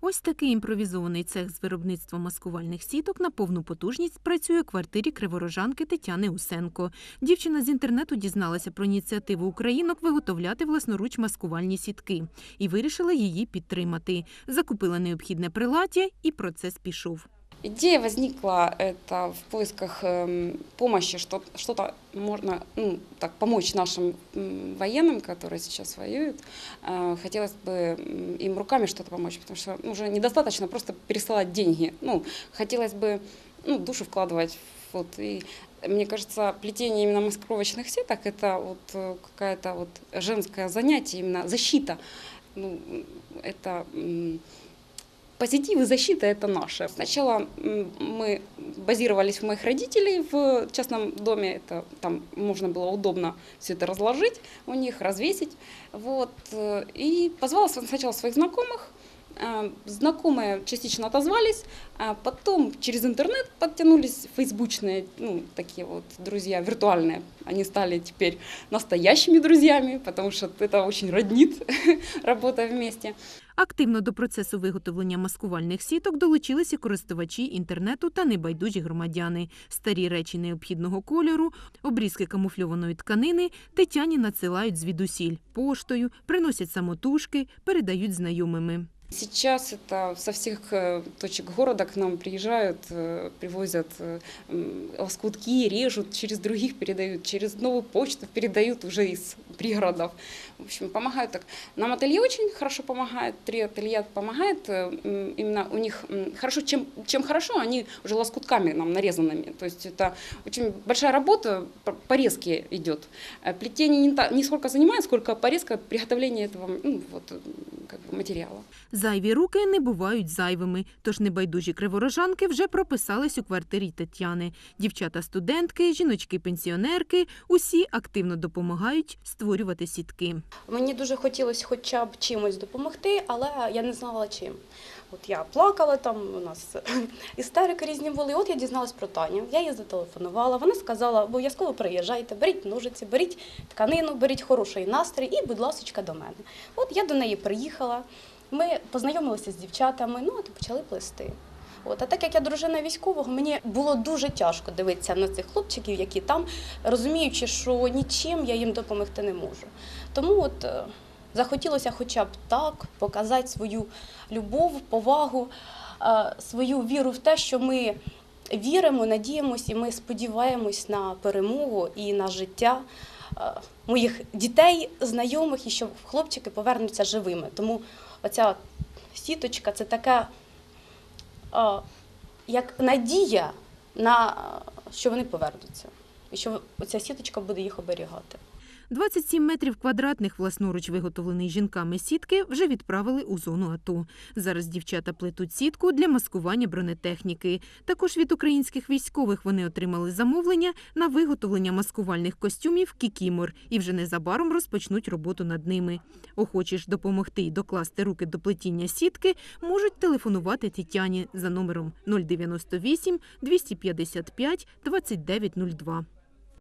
Ось такий імпровізований цех з виробництва маскувальних сіток на повну потужність працює у квартирі криворожанки Тетяни Усенко. Дівчина з інтернету дізналася про ініціативу українок виготовляти власноруч маскувальні сітки і вирішила її підтримати. Закупила необхідне приладдя, і процес пішов. Идея возникла это в поисках эм, помощи, что что-то можно ну, так, помочь нашим военным, которые сейчас воюют. Э, Хотелось бы им руками что-то помочь, потому что уже недостаточно просто пересылать деньги. Ну, хотелось бы ну, душу вкладывать. Вот, и мне кажется, плетение именно маскировочных сеток это вот э, какая-то вот женское занятие, именно защита. Ну, это Позитив и защита – это наше. Сначала мы базировались у моих родителей в частном доме. Это, там можно было удобно все это разложить у них, развесить. Вот. э, И позвала сначала своих знакомых. Э, Знакомые частично отозвались, а потом через интернет подтянулись фейсбучные, ну, такие вот друзья виртуальные. Они стали теперь настоящими друзьями, потому что это очень роднит, работая вместе. Активно до процесу виготовлення маскувальних сіток долучилися користувачі інтернету та небайдужі громадяни. Старі речі необхідного кольору, обрізки камуфльованої тканини Тетяні надсилають звідусіль поштою, приносять самотужки, передають знайомими. Сейчас это со всех э, точек города к нам приезжают, э, привозят э, лоскутки, режут, через других передают, через новую почту передают уже из пригородов. В общем, помогают так. Нам ателье очень хорошо помогает, три ателье помогает. Именно у них хорошо, чем, чем хорошо, они уже лоскутками нам нарезанными. То есть это очень большая работа, порезки идет. Плетение не, не сколько занимает, сколько порезка, приготовление этого ну, вот, материала. Зайві руки не бувають зайвими, тож небайдужі криворожанки вже прописались у квартирі Тетяни. Дівчата-студентки, жіночки-пенсіонерки – усі активно допомагають створювати сітки. Мені дуже хотілося хоча б чимось допомогти, але я не знала чим. От я плакала там, у нас істерики різні були. От я дізналась про Таню. Я їй зателефонувала. Вона сказала, обов'язково приїжджайте, беріть ножиці, беріть тканину, беріть хороший настрій і, будь ласочка, до мене. От я до неї приїхала. Ми познайомилися з дівчатами, ну от і почали плести. От, а так як я дружина військового, мені було дуже тяжко дивитися на цих хлопчиків, які там, розуміючи, що нічим я їм допомогти не можу. Тому от е, захотілося хоча б так показати свою любов, повагу, е, свою віру в те, що ми віримо, надіємось і ми сподіваємось на перемогу і на життя е, моїх дітей, знайомих, і що хлопчики повернуться живими. Тому оця сіточка це така е, як надія на що вони повернуться, і що ця сіточка буде їх оберігати. 27 метрів квадратних власноруч виготовлених жінками сітки вже відправили у зону АТО. Зараз дівчата плетуть сітку для маскування бронетехніки. Також від українських військових вони отримали замовлення на виготовлення маскувальних костюмів «Кікімор» і вже незабаром розпочнуть роботу над ними. Охочі ж допомогти й докласти руки до плетіння сітки можуть телефонувати Тетяні за номером 098 255 2902.